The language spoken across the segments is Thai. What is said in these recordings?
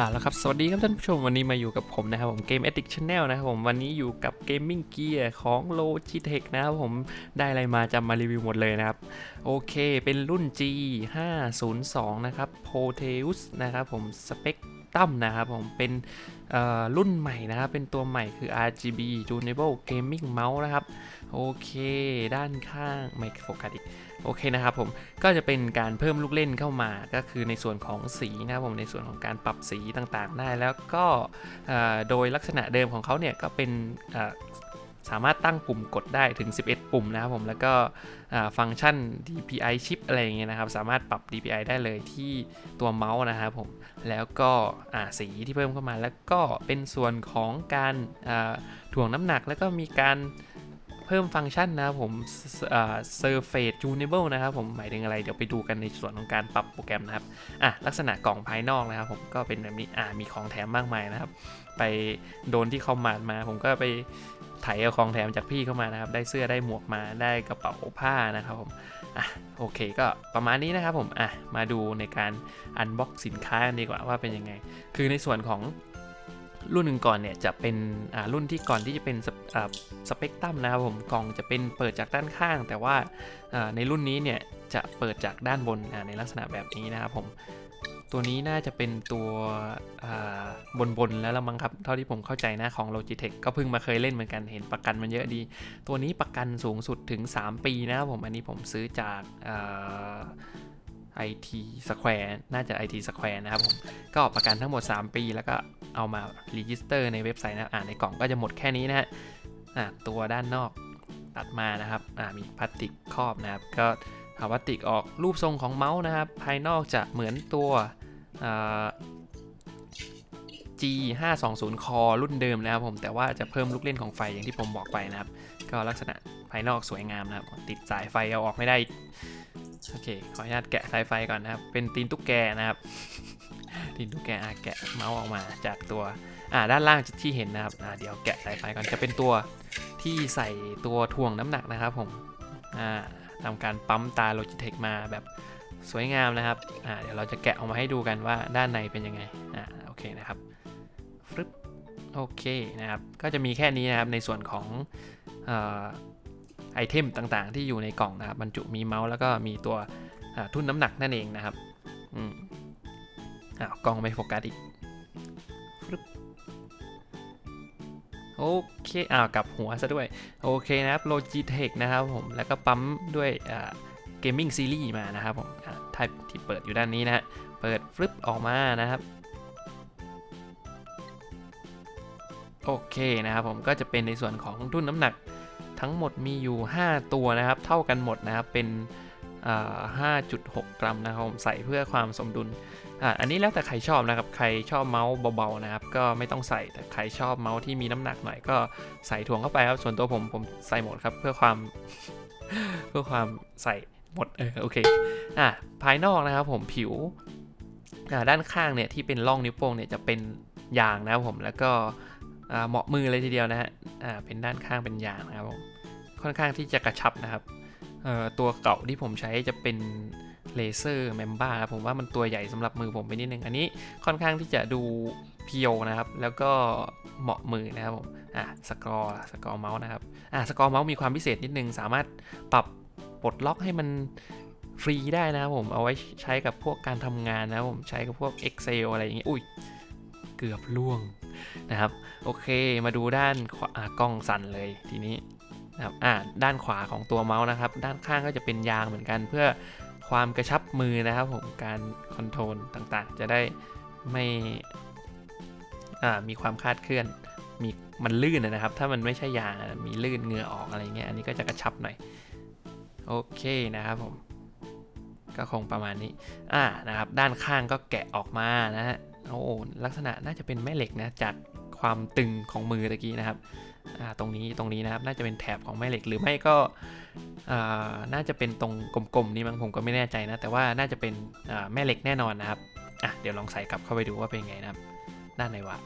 อ่าแล้วครับ สวัสดีครับท่านผู้ชมวันนี้มาอยู่กับผมนะครับผมเกม Ethic Channel นะครับผมวันนี้อยู่กับ Gaming Gear ของ Logitech นะครับผมได้อะไรมาจะมารีวิวหมดเลยนะครับ โอเคเป็นรุ่น G 5 0 2นะครับ Proteus นะครับผม Spectrum นะครับผมเป็นเอ่อรุ่นใหม่นะครับ เป็นตัวใหม่คือ RGB Tunable Gaming Mouse นะครับ โอเค ด้านข้างไม่โฟกัสอีกโอเคนะครับผมก็จะเป็นการเพิ่มลูกเล่นเข้ามาก็คือในส่วนของสีนะครับผมในส่วนของการปรับสีต่างๆ ได้แล้วก็โดยลักษณะเดิมของเขาเนี่ยก็เป็นสามารถตั้งปุ่มกดได้ถึง 11 ปุ่มนะครับผมแล้วก็ฟังก์ชัน DPI chip อะไรอย่างเงี้ยนะครับ สามารถปรับ DPI ได้เลยที่ตัวเมาส์นะครับผมแล้วก็สีที่เพิ่มเข้ามาแล้วก็เป็นส่วนของการถ่วงน้ำหนักแล้วก็มีการ เพิ่มฟังก์ชันนะครับผมเอ่อ surface tunable นะครับผมหมายถึงอะไรเดี๋ยวไปดูกันในส่วนของการปรับโปรแกรมนะครับอะลักษณะกล่องภายนอกนะครับ ผมก็เป็นแบบนี้อะมีของแถมมากมายนะครับ ไปโดนที่คอมมานด์มา ผมก็ไปไถเอาของแถมจากพี่เข้ามานะครับ ได้เสื้อได้หมวกมาได้กระเป๋าผ้านะครับผมอะโอเคก็ประมาณนี้นะครับผมอะมาดูในการอันบ็อกสินค้ากันดีกว่าว่าเป็นยังไง คือในส่วนของ รุ่นหนึ่งก่อนเนี่ยจะเป็นรุ่นที่ก่อนที่จะเป็นสเปกตรัมนะครับผมกล่องจะเป็นเปิดจากด้านข้าง แต่ว่าในรุ่นนี้เนี่ยจะเปิดจากด้านบนในลักษณะแบบนี้นะครับผมตัวนี้น่าจะเป็นตัวบนบนแล้วละมั้งครับ เท่าที่ผมเข้าใจนะของ Logitech ก็เพิ่งมาเคยเล่นเหมือนกันเห็นประกันมันเยอะดี ตัวนี้ประกันสูงสุดถึง 3 ปีนะครับผมอันนี้ผมซื้อจากไอทีสแควร์น่าจะ IT Square นะครับผม ก็ประกันทั้งหมด 3 ปีแล้วก็ เอามารีจิสเตอร์ในเว็บไซต์นะอ่าในกล่องก็จะหมดแค่นี้นะฮะอ่าตัวด้านนอกตัดมานะครับอ่ามีพลาสติกครอบนะครับ ก็เอาพลาสติกออกรูปทรงของเมาส์นะครับ ภายนอกจะเหมือนตัว G 5 2 0 Core รุ่นเดิมนะครับผมแต่ว่าจะเพิ่มลูกเล่นของไฟอย่างที่ผมบอกไปนะครับ ก็ลักษณะภายนอกสวยงามนะครับ ติดสายไฟเอาออกไม่ได้โอเคขออนุญาตแกะสายไฟก่อนนะครับ เป็นตีนตุ๊กแกนะครับ ตีนตุ๊กแกะแกะเมาส์ออกมาจากตัวด้านล่างที่เห็นนะครับเดี๋ยวแกะสายไฟก่อนจะเป็นตัวที่ใส่ตัวถ่วงน้ำหนักนะครับผมอ่าทำการปั๊มตา Logitech มาแบบสวยงามนะครับเดี๋ยวเราจะแกะออกมาให้ดูกันว่าด้านในเป็นยังไงอโอเคนะครับฟึบโอเคนะครับ ก็จะมีแค่นี้นะครับในส่วนของไอเทมต่างๆ ที่อยู่ในกล่องนะครับบรรจุมีเมาส์แล้วก็มีตัวทุ่นน้ำหนักนั่นเองนะครับ อืม อ้าวกล้องไม่โฟกัสอีกโอเคอ้าวกลับหัวซะด้วย โอเคนะครับ Logitech นะครับผม แล้วก็ปั๊มด้วยเกมมิ่งซีรีส์มานะครับผมไทป์ที่เปิดอยู่ด้านนี้นะฮะ เปิดฟลิปออกมานะครับโอเคนะครับผมก็จะเป็นในส่วนของทุ่นน้ำหนักทั้งหมดมีอยู่ 5 ตัวนะครับ เท่ากันหมดนะครับเป็นอ่า5.6 กรัมนะครับผมใส่เพื่อความสมดุล อะอันนี้แล้วแต่ใครชอบนะครับ ใครชอบเมาส์เบาๆนะครับ ก็ไม่ต้องใส่ แต่ใครชอบเมาส์ที่มีน้ำหนักหน่อยก็ใส่ถ่วงเข้าไปครับ ส่วนตัวผมผมใส่หมดครับเพื่อความ เพื่อความใส่หมดเออโอเค อะภายนอกนะครับผมผิว อ่าด้านข้างเนี่ยที่เป็นร่องนิ้วโป้งเนี่ยจะเป็นยางนะครับผม แล้วก็อ่าเหมาะมือเลยทีเดียวนะฮะ อ่า เป็นด้านข้างเป็นยางนะครับผม ค่อนข้างที่จะกระชับนะครับเอ่อตัวเก่าที่ผมใช้จะเป็น เลเซอร์เมมบ้าผมว่ามันตัวใหญ่สำหรับมือผมไปนิดนึง อันนี้ค่อนข้างที่จะดูเพียวนะครับ แล้วก็เหมาะมือนะครับผมอะสกอร์สกอร์เมาส์นะครับอะสกอร์เมาส์มีความพิเศษนิดนึง สามารถปรับปลดล็อกให้มันฟรีได้นะครับผมเอาไว้ใช้กับพวกการทำงานนะครับผมใช้กับพวก Excel อะไรอย่างเงี้ยอุ้ยเกือบล่วงนะครับ โอเคมาดูด้านกล้องสั่นเลยทีนี้นะครับอ่าด้านขวาของตัวเมาส์นะครับ ด้านข้างก็จะเป็นยางเหมือนกันเพื่อ ความกระชับมือนะครับผมการคอนโทรลต่างๆ จะได้ไม่มีความคลาดเคลื่อนมีมันลื่นนะครับ ถ้ามันไม่ใช่ยางมีลื่นเหงื่อออกอะไรเงี้ยอันนี้ก็จะกระชับหน่อย โอเคนะครับผม ก็คงประมาณนี้อ่านะครับ ด้านข้างก็แกะออกมานะฮะโอ้ลักษณะน่าจะเป็นแม่เหล็กนะจาก ความตึงของมือตะกี้นะครับตรงนี้ตรงนี้นะครับน่าจะเป็นแถบของแม่เหล็กหรือไม่ก็น่าจะเป็นตรงกลมๆนี้มั้งผมก็ไม่แน่ใจนะ แต่ว่าน่าจะเป็นแม่เหล็กแน่นอนนะครับอะเดี๋ยวลองใส่กลับเข้าไปดูว่าเป็นไงนะครับ ด้านไหนวะ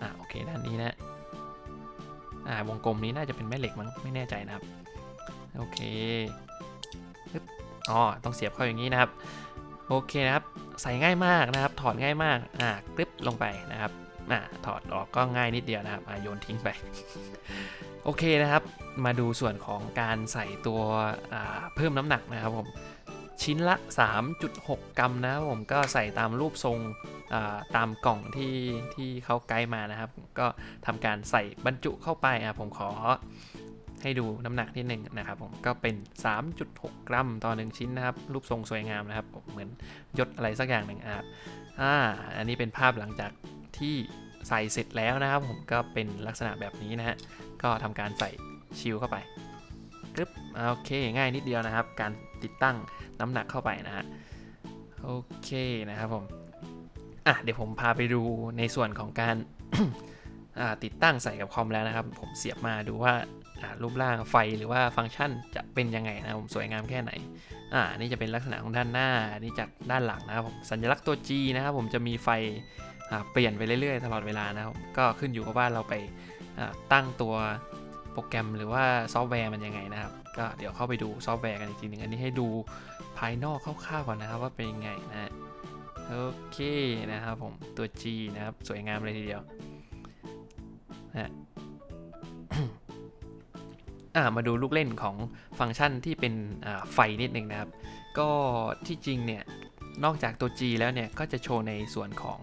อ่าโอเคด้านนี้นะอ่าวงกลมนี้น่าจะเป็นแม่เหล็กมั้งไม่แน่ใจนะครับโอเคอ๋อต้องเสียบเข้าอย่างนี้นะครับ โอเคนะครับ ใส่ง่ายมากนะครับ ถอดง่ายมากอ่ากริบลงไปนะครับ อ่าถอดออกก็ง่ายนิดเดียวนะครับโยนทิ้งไป โอเคนะครับ มาดูส่วนของการใส่ตัวเพิ่มน้ำหนักนะครับผมชิ้นละ 3.6 กรัมนะครับผมก็ใส่ตามรูปทรงตามกล่องที่ที่เขาไกด์มานะครับ ก็ทำการใส่บรรจุเข้าไปอะผมขอให้ดูน้ำหนักนิดหนึ่งนะครับผมก็เป็น 3.6 กรัมต่อ 1 ชิ้นนะครับ รูปทรงสวยงามนะครับ เหมือนยศอะไรสักอย่างหนึ่งอะ อ่าอันนี้เป็นภาพหลังจากที่ใส่เสร็จแล้วนะครับ ผมก็เป็นลักษณะแบบนี้นะฮะก็ทำการใส่ชิลเข้าไปกึ๊บโอเคง่ายนิดเดียวนะครับ การติดตั้งน้ำหนักเข้าไปนะฮะโอเคนะครับผมอะเดี๋ยวผมพาไปดูในส่วนของการติดตั้งใส่กับคอมแล้วนะครับ ผมเสียบมาดูว่า รูปร่างไฟหรือว่าฟังก์ชันจะเป็นยังไงนะผมสวยงามแค่ไหนอ่านี่จะเป็นลักษณะของด้านหน้านี่จากด้านหลังนะครับผมสัญลักษณ์ตัว G นะครับผมจะมีไฟอ่าเปลี่ยนไปเรื่อยๆ ตลอดเวลานะครับก็ขึ้นอยู่กับว่าเราไปอ่าตั้งตัวโปรแกรมหรือว่าซอฟต์แวร์มันยังไงนะครับก็เดี๋ยวเข้าไปดูซอฟต์แวร์กันอีกทีหนึ่งอันนี้ให้ดูภายนอกคร่าวๆก่อนนะครับว่าเป็นยังไงนะฮะโอเคนะครับผมตัว G นะครับสวยงามเลยทีเดียวนะฮะ มาดูลูกเล่นของฟังก์ชันที่เป็นไฟนิดหนึ่งนะครับ ก็ที่จริงเนี่ย นอกจากตัว G แล้วเนี่ย ก็จะโชว์ในส่วนของ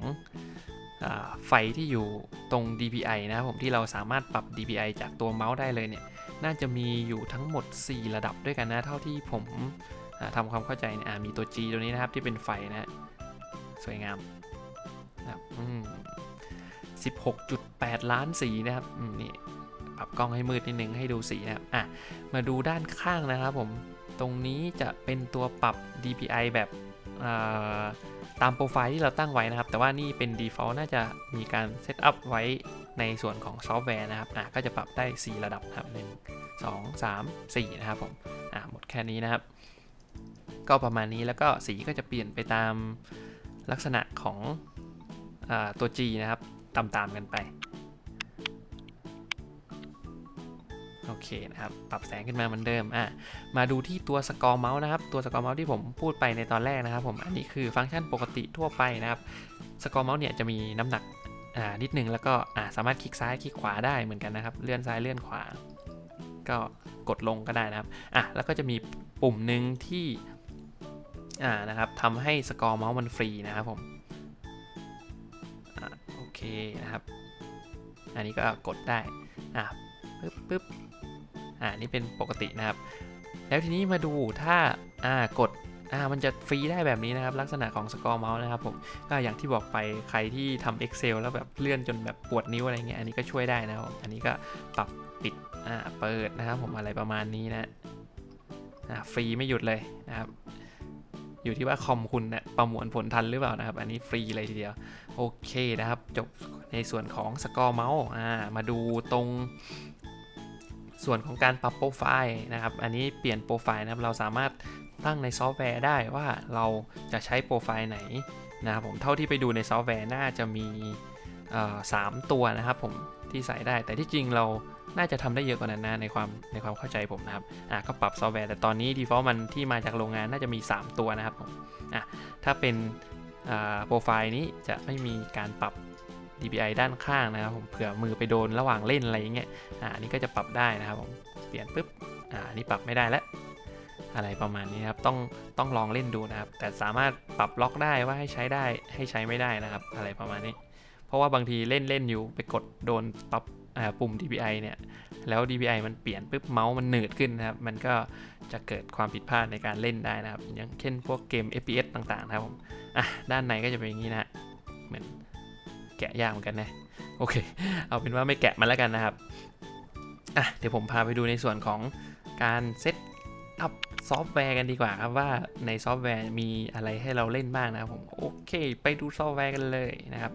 อไฟที่อยู่ตรง DPI นะครับผมที่เราสามารถปรับ DPI จากตัวเมาส์ได้เลยเนี่ย น่าจะมีอยู่ทั้งหมด 4 ระดับด้วยกันนะ เท่าที่ผมทำความเข้าใจเนี่ยมีตัว G ตัวนี้นะครับที่เป็นไฟนะฮะสวยงามนะครับ16.8 ล้านสีนะครับนี่ ปรับกล้องให้มืดนิดนึงให้ดูสีนะครับอะมาดูด้านข้างนะครับผมตรงนี้จะเป็นตัวปรับ DPI แบบตามโปรไฟล์ที่เราตั้งไว้นะครับ แต่ว่านี่เป็น default น่าจะมีการเซตอัพไว้ในส่วนของซอฟต์แวร์นะครับอะก็จะปรับได้ 4 ระดับนะครับ1 2 3 4 นะครับผมอะหมดแค่นี้นะครับ ก็ประมาณนี้แล้วก็สีก็จะเปลี่ยนไปตามลักษณะของอตัว G นะครับตามๆกันไป เคนะครับ ปรับแสงขึ้นมาเหมือนเดิมอะมาดูที่ตัวสกอร์เมาส์นะครับ ตัวสกอร์เมาส์ที่ผมพูดไปในตอนแรกนะครับ ผม อันนี้คือฟังก์ชันปกติทั่วไปนะครับ สกอร์เมาส์เนี่ยจะมีน้ำหนักอ่านิดนึงแล้วก็อ่าสามารถคลิกซ้ายคลิกขวาได้เหมือนกันนะครับ เลื่อนซ้ายเลื่อนขวา ก็กดลงก็ได้นะครับ อะแล้วก็จะมีปุ่มหนึ่งที่อ่านะครับทำให้สกอร์เมาส์มันฟรีนะครับผมอ่าโอเคนะครับ อันนี้ก็กดได้อะปึ๊บปึ๊บ อ่านี่เป็นปกตินะครับ แล้วทีนี้มาดูถ้าอ่ากดอ่ามันจะฟรีได้แบบนี้นะครับ ลักษณะของสกอร์เมาส์นะครับผมก็อย่างที่บอกไปใครที่ทำ Excel แล้วแบบเลื่อนจนแบบปวดนิ้วอะไรเงี้ยอันนี้ก็ช่วยได้นะครับอันนี้ก็ปรับปิดอ่าเปิดนะครับผมอะไรประมาณนี้นะอ่าฟรีไม่หยุดเลยนะครับอยู่ที่ว่าคอมคุณเนี่ยประมวลผลทันหรือเปล่านะครับ อันนี้ฟรีเลยทีเดียว โอเคนะครับ จบในส่วนของสกอร์เมาส์มาดูตรง ส่วนของการปรับโปรไฟล์นะครับ อันนี้เปลี่ยนโปรไฟล์นะครับ เราสามารถตั้งในซอฟต์แวร์ได้ว่าเราจะใช้โปรไฟล์ไหนนะครับผม เท่าที่ไปดูในซอฟต์แวร์น่าจะมีสามตัวนะครับผมที่ใส่ได้ แต่ที่จริงเราน่าจะทำได้เยอะกว่านั้นนะในความในความเข้าใจผมนะครับ อะก็ปรับซอฟต์แวร์แต่ตอนนี้ default มันที่มาจากโรงงานน่าจะมี 3 ตัวนะครับผม อะถ้าเป็นโปรไฟล์นี้จะไม่มีการปรับ DPI ด้านข้างนะครับผมเผื่อมือไปโดนระหว่างเล่นอะไรอย่างเงี้ยอ่าอันนี้ก็จะปรับได้นะครับผมเปลี่ยนปุ๊บอ่าอันนี้ปรับไม่ได้แล้วอะไรประมาณนี้ครับต้องต้องลองเล่นดูนะครับ แต่สามารถปรับล็อกได้ว่าให้ใช้ได้ให้ใช้ไม่ได้นะครับ อะไรประมาณนี้ เพราะว่าบางทีเล่นเล่นอยู่ไปกดโดนปรับปุ่ม DPI เนี่ยแล้ว DPI มันเปลี่ยนปุ๊บเมาส์มันหนืดขึ้นนะครับ มันก็จะเกิดความผิดพลาดในการเล่นได้นะครับ อย่างเช่นพวกเกม FPS ต่างๆนะครับผมอะด้านในก็จะเป็นอย่างนี้นะเหมือน แกะยากเหมือนกันนะโอเค เอาเป็นว่าไม่แกะมันแล้วกันนะครับอะเดี๋ยวผมพาไปดูในส่วนของการเซตอัพซอฟต์แวร์กันดีกว่าครับว่าในซอฟต์แวร์มีอะไรให้เราเล่นบ้างนะครับผมโอเค ไปดูซอฟต์แวร์กันเลยนะครับ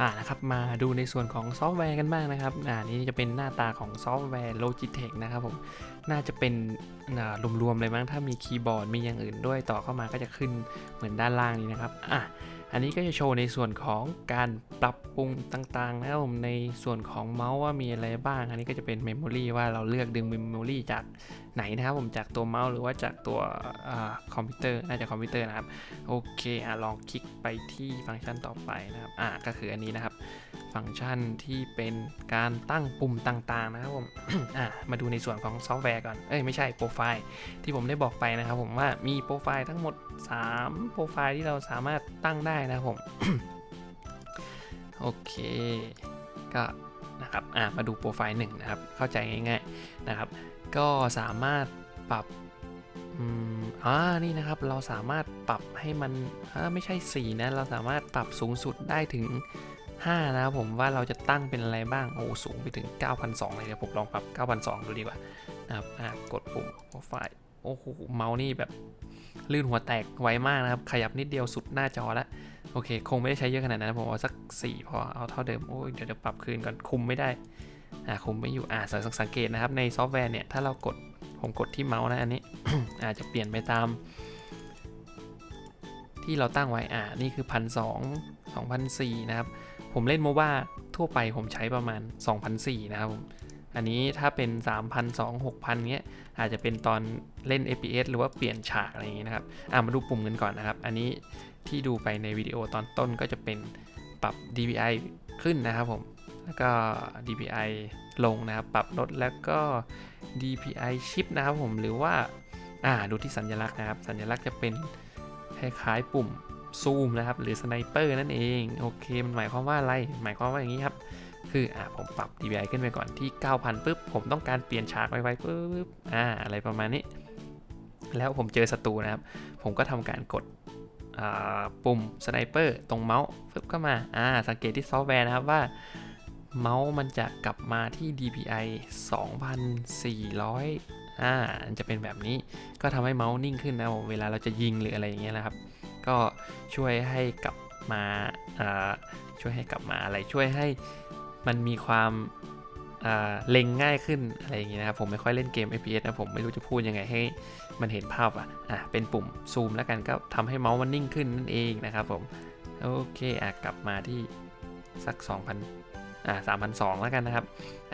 อ่านะครับมาดูในส่วนของซอฟต์แวร์กันบ้างนะครับอ่านี่จะเป็นหน้าตาของซอฟต์แวร์ Logitech นะครับผมน่าจะเป็นอ่ารวมๆเลยมั้งถ้ามีคีย์บอร์ดมีอย่างอื่นด้วยต่อเข้ามาก็จะขึ้นเหมือนด้านล่างนี้นะครับอะ อันนี้ก็จะโชว์ในส่วนของการปรับปรุงต่างๆนะครับผมในส่วนของเมาส์ว่ามีอะไรบ้าง อันนี้ก็จะเป็นเมมโมรีว่าเราเลือกดึงเมมโมรีจากไหนนะครับผมจากตัวเมาส์หรือว่าจากตัวอคอมพิวเตอร์น่าจะคอมพิวเตอร์นะครับโอเคอลองคลิกไปที่ฟังก์ชันต่อไปนะครับอะก็คืออันนี้นะครับ ฟังก์ชันที่เป็นการตั้งปุ่มต่างๆนะครับผมมาดูในส่วนของซอฟต์แวร์ก่อน เอ้ยไม่ใช่โปรไฟล์ที่ผมได้บอกไปนะครับผมว่ามีโปรไฟล์ทั้งหมด 3 โปรไฟล์ที่เราสามารถตั้งได้นะครับผม โอเค ก็นะครับมาดูโปรไฟล์หนึ่งนะครับ เข้าใจง่ายๆนะครับ ก็สามารถปรับอ่า นี่นะครับ เราสามารถปรับให้มันไม่ใช่ 4 นะ เราสามารถปรับสูงสุดได้ถึง 5 นะครับผมว่าเราจะตั้งเป็นอะไรบ้าง โอ้สูงไปถึง 9,200 เลยเดี๋ยวผมลองปรับ 9,200 ดูดีกว่านะครับอ่ากดปุ่มโปรไฟล์โอ้โหเมาส์นี่แบบลื่นหัวแตกไวมากนะครับ ขยับนิดเดียวสุดหน้าจอแล้วโอเค คงไม่ได้ใช้เยอะขนาดนั้นนะผมเอาสัก 4 พอเอาเท่าเดิมโอ้ยเดี๋ยวเดี๋ยวปรับคืนก่อนคุมไม่ได้อ่าคุมไม่อยู่อ่าสังสังเกตนะครับในซอฟต์แวร์เนี่ยถ้าเรากดผมกดที่เมาส์นะอันนี้ อาจจะเปลี่ยนไปตาม ที่เราตั้งไว้อ่านี่คือพันสอง สองพันสี่นะครับ ผมเล่นโมบ้าทั่วไปผมใช้ประมาณ 2,004 นะครับผมอันนี้ถ้าเป็น3,200 6,000เงี้ยอาจจะเป็นตอนเล่น FPS หรือว่าเปลี่ยนฉากอะไรอย่างงี้นะครับอ่ามาดูปุ่มกันก่อนนะครับ อันนี้ที่ดูไปในวิดีโอตอนต้นก็จะเป็นปรับ DPI ขึ้นนะครับผม แล้วก็ DPI ลงนะครับ ปรับลดแล้วก็ DPI shift นะครับผม หรือว่า อ่า ดูที่สัญลักษณ์นะครับ สัญลักษณ์จะเป็นคล้ายๆปุ่ม ซูมนะครับ หรือสไนเปอร์นั่นเองโอเค มันหมายความว่าอะไร หมายความว่าอย่างนี้ครับ คืออ่าผมปรับ DPI ขึ้นไปก่อนที่ 9,000ปุ๊บผมต้องการเปลี่ยนฉากไวๆปุ๊บอ่าอะไรประมาณนี้ แล้วผมเจอศัตรูนะครับ ผมก็ทำการกดอ่าปุ่มสไนเปอร์ตรงเมาส์ปึ๊บเข้ามาอ่าสังเกตที่ซอฟต์แวร์นะครับว่าเมาส์มันจะกลับมาที่ DPI 2,400อ่ามันจะเป็นแบบนี้ก็ทำให้เมาส์นิ่งขึ้นนะเวลาเราจะยิงหรืออะไรอย่างเงี้ยนะครับ ก็ช่วยให้กลับมาช่วยให้กลับมาอะไรช่วยให้มันมีความเล็งง่ายขึ้นอะไรอย่างเงี้ยนะครับผมไม่ค่อยเล่นเกม FPS นะผมไม่รู้จะพูดยังไงให้มันเห็นภาพอะอะเป็นปุ่มซูมแล้วกันก็ทำให้เมาส์มันนิ่งขึ้นนั่นเองนะครับผมโอเคอะกลับมาที่สัก 2,000อ่า3,200แล้วกันนะครับ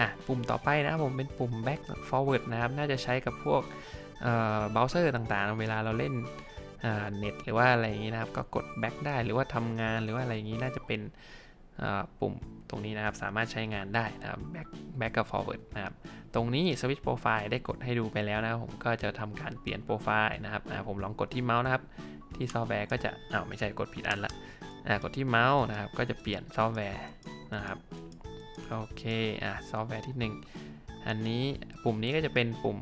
อะปุ่มต่อไปนะครับผมเป็นปุ่ม back forward นะครับน่าจะใช้กับพวกเอ่อเบราว์เซอร์ต่างๆ เวลาเราเล่น เน็ตหรือว่าอะไรอย่างนี้นะครับ ก็กด back ได้หรือว่าทำงานหรือว่าอะไรอย่างนี้น่าจะเป็นปุ่มตรงนี้นะครับสามารถใช้งานได้นะครับ back back กับ forward นะครับ ตรงนี้ switch profile ได้กดให้ดูไปแล้วนะครับผมก็จะทำการเปลี่ยนโปรไฟล์นะครับผมลองกดที่เมาส์นะครับ ที่ซอฟต์แวร์ก็จะอ้าวไม่ใช่กดผิดอันละอ่ากดที่เมาส์นะครับ ก็จะเปลี่ยนซอฟต์แวร์นะครับโอเคอะซอฟต์แวร์ที่ 1 อันนี้ปุ่มนี้ก็จะเป็นปุ่ม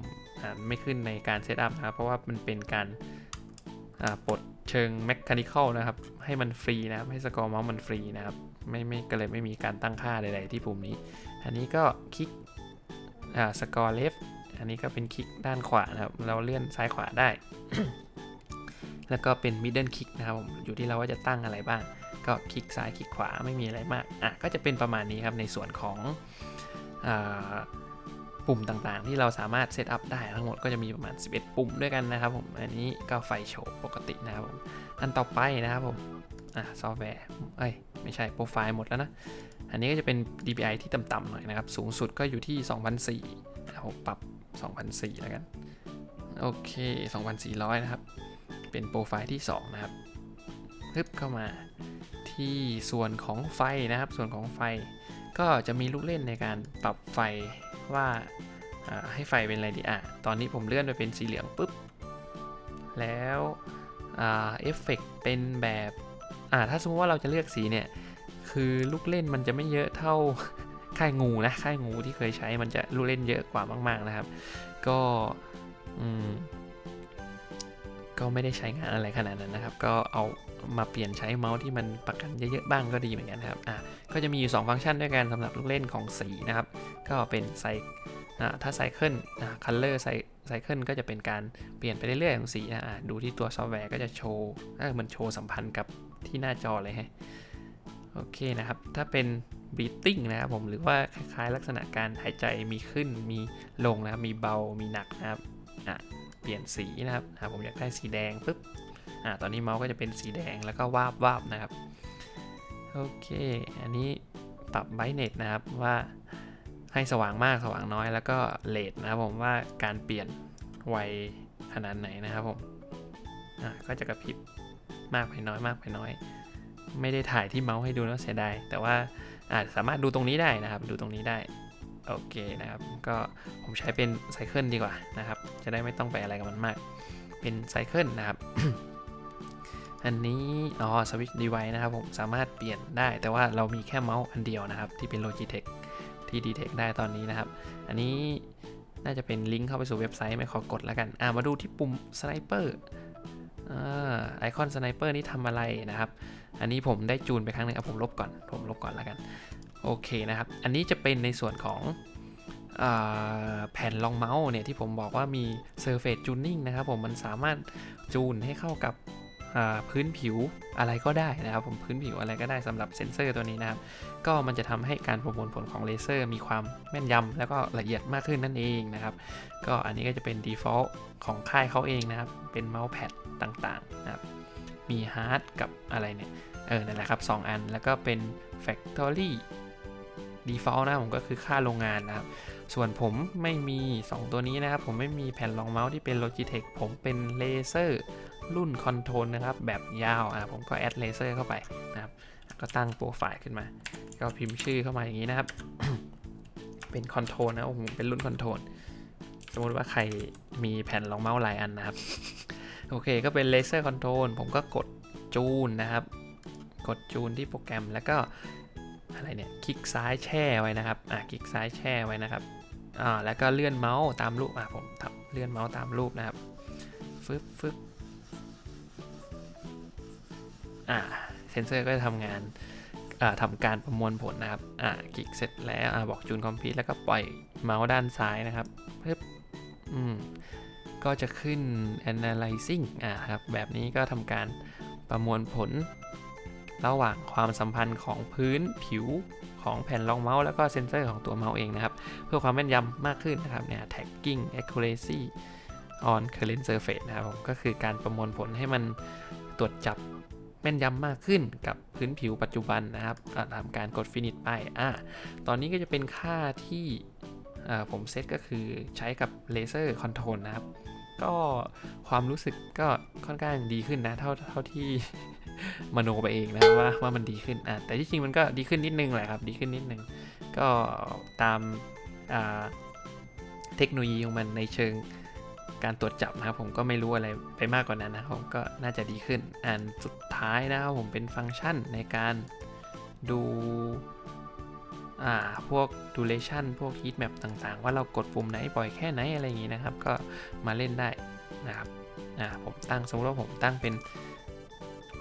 ไม่ขึ้นในการเซตอัพนะครับเพราะว่ามันเป็นการ ปลดเชิงแม h คานิคอลนะครับ ให้มันฟรีนะครับ ให้สกอร์เมาส์มันฟรีนะครับ ไม่ไม่ก็เลยไม่มีการตั้งค่าใดๆที่ปุ่มนี้ อันนี้ก็คลิกสกอร์เลฟอันนี้ก็เป็นคลิกด้านขวานะครับ เราเลื่อนซ้ายขวาได้ แล้วก็เป็น middle click นะครับผมอยู่ที่เราว่าจะตั้งอะไรบ้าง ก็คลิกซ้ายคลิกขวาไม่มีอะไรมาก อะ ก็จะเป็นประมาณนี้ครับในส่วนของอ ปุ่มต่างๆ ที่เราสามารถเซตอัพได้ทั้งหมดก็จะมีประมาณ 11 ปุ่มด้วยกันนะครับผมอันนี้ก็ไฟโชว์ปกตินะครับผมอันต่อไปนะครับผมอะซอฟต์แวร์เอ้ยไม่ใช่โปรไฟล์หมดแล้วนะ อันนี้ก็จะเป็น DPI ที่ต่ำๆหน่อยนะครับ สูงสุดก็อยู่ที่ 2,004เอาปรับ 2,004แล้วกันโอเค 2,400 นะครับ เป็นโปรไฟล์ที่ 2 นะครับฮึบเข้ามาที่ส่วนของไฟนะครับ ส่วนของไฟ ก็จะมีลูกเล่นในการปรับไฟว่าให้ไฟเป็นอะไรดีอะ ตอนนี้ผมเลื่อนไปเป็นสีเหลืองปุ๊บ แล้วเอฟเฟกเป็นแบบอ่าถ้าสมมติว่าเราจะเลือกสีเนี่ย คือลูกเล่นมันจะไม่เยอะเท่าค่ายงูนะค่ายงูที่เคยใช้มันจะลูกเล่นเยอะกว่ามาก ๆนะครับ ก็อืม ก็ไม่ได้ใช้งานอะไรขนาดนั้นนะครับ ก็เอามาเปลี่ยนใช้เมาส์ที่มันประกันเยอะๆบ้างก็ดีเหมือนกันนะครับอะก็จะมีอยู่ 2 ฟังก์ชันด้วยกันสำหรับลูกเล่นของสีนะครับ ก็เป็นไซอ่าถ้าไซเคิลอ่าคัลเลอร์ไซไซเคิลก็จะเป็นการเปลี่ยนไปเรื่อยๆของสีนะอะดูที่ตัวซอฟต์แวร์ก็จะโชว์เออมันโชว์สัมพันธ์กับที่หน้าจอเลยฮะโอเคนะครับ ถ้าเป็น breathing นะครับผมหรือว่าคล้ายๆลักษณะการหายใจมีขึ้นมีลงนะครับมีเบามีหนักนะครับอะ เปลี่ยนสีนะครับผมอยากได้สีแดงปุ๊บอะตอนนี้เมาส์ก็จะเป็นสีแดงแล้วก็วาบวาบนะครับโอเค อันนี้ปรับไบเน็ตนะครับว่าให้สว่างมากสว่างน้อยแล้วก็เลทนะครับผมว่าการเปลี่ยนไวขนาดไหนนะครับผมอะก็จะกระพริบมากไปน้อยมากไปน้อย ไม่ได้ถ่ายที่เมาส์ให้ดูแล้วเสียดายแต่ว่าอาจสามารถดูตรงนี้ได้นะครับ ดูตรงนี้ได้ โอเคนะครับ ก็ผมใช้เป็นไซเคิลดีกว่านะครับ จะได้ไม่ต้องไปอะไรกับมันมาก เป็นไซเคิลนะครับ อันนี้ อ๋อสวิตช์ดีไวนะครับผมสามารถเปลี่ยนได้ แต่ว่าเรามีแค่เมาส์อันเดียวนะครับ ที่เป็น Logitech ที่ Detect ได้ตอนนี้นะครับ อันนี้น่าจะเป็นลิงก์เข้าไปสู่เว็บไซต์ไม่ขอกดแล้วกัน อ่ามาดูที่ปุ่มสไนเปอร์ไอคอนสไนเปอร์นี่ทำอะไรนะครับ อันนี้ผมได้จูนไปครั้งหนึงเอาผมลบก่อน ผมลบก่อนแล้วกัน โอเคนะครับ อันนี้จะเป็นในส่วนของอแผ่นรองเมาส์เนี่ยที่ผมบอกว่ามี Surface Tuning นะครับผมมันสามารถจูนให้เข้ากับพื้นผิวอะไรก็ได้นะครับผมพื้นผิวอะไรก็ได้สำหรับเซ็นเซอร์ตัวนี้นะครับ ก็มันจะทำให้การประมวลผลของเลเซอร์มีความแม่นยำแล้วก็ละเอียดมากขึ้นนั่นเองนะครับ ก็อันนี้ก็จะเป็น default ของค่ายเขาเองนะครับ เป็นเมาส์แพดต่างๆนะครับ มีฮาร์ดกับอะไรเนี่ย เออนั่นแหละครับ 2 อันแล้วก็เป็น Factory Default นะผมก็คือค่าโรงงานนะครับ ส่วนผมไม่มี 2 ตัวนี้นะครับ ผมไม่มีแผ่นรองเมาส์ที่เป็น Logitech ผมเป็นเลเซอร์รุ่นคอนโทรลนะครับ แบบยาวอะผมก็แอดเลเซอร์เข้าไปนะครับ ก็ตั้งโปรไฟล์ขึ้นมา ก็พิมพ์ชื่อเข้ามาอย่างนี้นะครับ เป็นคอนโทรลนะโอ้โหเป็นรุ่นคอนโทรลสมมติว่าใครมีแผ่นรองเมาส์หลายอันนะครับ โอเคก็เป็นเลเซอร์คอนโทรลผมก็กดจูนนะครับ กดจูนที่โปรแกรมแล้วก็ อะไรเนี่ยคลิกซ้ายแช่ไว้นะครับอะคลิกซ้ายแช่ไว้นะครับอ่าแล้วก็เลื่อนเมาส์ตามรูปอะผมทำเลื่อนเมาส์ตามรูปนะครับฟึบฟึบอ่าเซนเซอร์ก็จะทำงานอ่าทำการประมวลผลนะครับอ่าคลิกเสร็จแล้วอ่าบอกจูนคอมพิวแล้วก็ปล่อยเมาส์ด้านซ้ายนะครับปึ๊บอืมก็จะขึ้น analyzing อ่าครับแบบนี้ก็ทำการประมวลผล ระหว่างความสัมพันธ์ของพื้นผิวของแผ่นรองเมาส์แล้วก็เซนเซอร์ของตัวเมาส์เองนะครับ เพื่อความแม่นยำมากขึ้นนะครับเนี่ย tagging accuracy on current surface นะครับก็คือการประมวลผลให้มันตรวจจับแม่นยำมากขึ้นกับพื้นผิวปัจจุบันนะครับอะทำการกด finish ไปอะตอนนี้ก็จะเป็นค่าที่อ่าผมเซตก็คือใช้กับเลเซอร์คอนโทรลนะครับ ก็ความรู้สึกก็ค่อนข้างดีขึ้นนะ เท่าเท่าที่ มโนไปเองนะว่าว่ามันดีขึ้นอะแต่ที่จริงมันก็ดีขึ้นนิดนึงแหละครับ ดีขึ้นนิดนึง ก็ตามเทคโนโลยีของมันในเชิงการตรวจจับนะครับผมก็ไม่รู้อะไรไปมากกว่านั้นนะครับผมก็น่าจะดีขึ้นอันสุดท้ายนะครับผมเป็นฟังก์ชันในการดูอ่าพวก duration พวก heat map ต่างๆ ว่าเรากดปุ่มไหนบ่อยแค่ไหนอะไรอย่างงี้นะครับ ก็มาเล่นได้นะครับอ่าผมตั้งสมมติว่าผมตั้งเป็น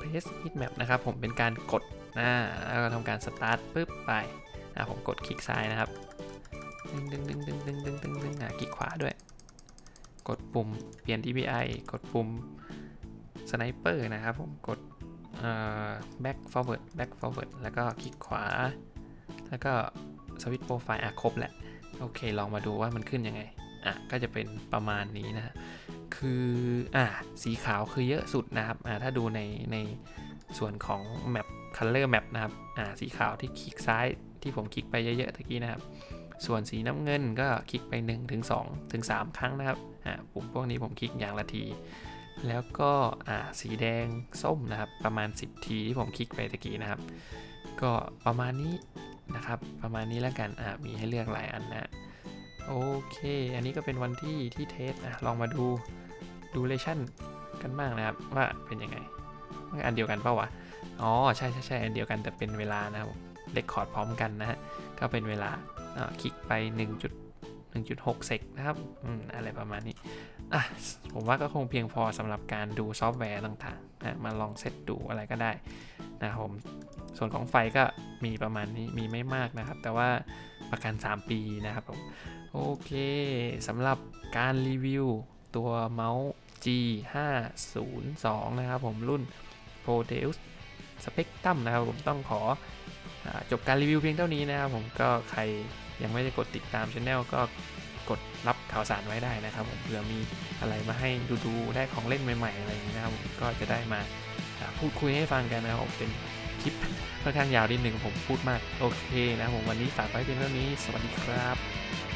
press heat map นะครับ ผมเป็นการกดอ่าแล้วก็ทำการ start ปุ๊บไปผมกดคลิกซ้ายนะครับ ดึงดึงดึงดึงดึงดึงดึงดึงคลิกขวาด้วย กดปุ่มเปลี่ยน DPI กดปุ่ม sniper นะครับผมกด back forward back forward แล้วก็คลิกขวา แล้วก็สวิตช์โปรไฟล์อะครบแหละ โอเค ลองมาดูว่ามันขึ้นยังไง อะ ก็จะเป็นประมาณนี้นะ คืออะสีขาวคือเยอะสุดนะครับอ่าถ้าดูในในส่วนของ map color map นะครับอ่าสีขาวที่คลิกซ้ายที่ผมคลิกไปเยอะๆตะกี้นะครับ ส่วนสีน้ำเงินก็คลิกไป1ถึง2ถึง3ครั้งนะครับอ่าปุ่มพวกนี้ผมคลิกอย่างละที แล้วก็อ่าสีแดงส้มนะครับประมาณ 10 ทีที่ผมคลิกไปตะกี้นะครับ ก็ประมาณนี้นะครับประมาณนี้แล้วกันอะมีให้เลือกหลายอันนะโอเค อันนี้ก็เป็นวันที่ที่เทสอะลองมาดู ดูเลชั่นกันบ้างนะครับ ว่าเป็นยังไงมันอันเดียวกันเปล่าวะอ๋อใช่ใช่ใช่อันเดียวกันแต่เป็นเวลานะครับเลคคอร์ดพร้อมกันนะฮะก็เป็นเวลาอ่าคลิกไป 1 1.6 เซกนะครับอืมอะไรประมาณนี้อะผมว่าก็คงเพียงพอสำหรับการดูซอฟต์แวร์ต่างๆนะมาลองเซตดูอะไรก็ได้นะครับผมส่วนของไฟก็มีประมาณนี้มีไม่มากนะครับ แต่ว่าประกัน 3 ปีนะครับผมโอเคสำหรับการรีวิวตัวเมาส์ G502 นะครับผมรุ่น Proteus Spectrum นะครับผมต้องขออจบการรีวิวเพียงเท่านี้นะครับผมก็ใครยังไม่ได้กดติดตามช anel ก็กดรับข่าวสารไว้ได้นะครับผมเผื่อมีอะไรมาให้ดูดูๆได้ของเล่นใหม่ ๆ อะไรอย่างนี้นะครับผมก็จะได้มาพูดคุยให้ฟังกันนะครับผมเป็นคลิปค่อนข้างยาวนิดหนึ่งผมพูดมาก โอเคนะครับผมวันนี้ฝากไว้เพียงเท่านี้ สวัสดีครับ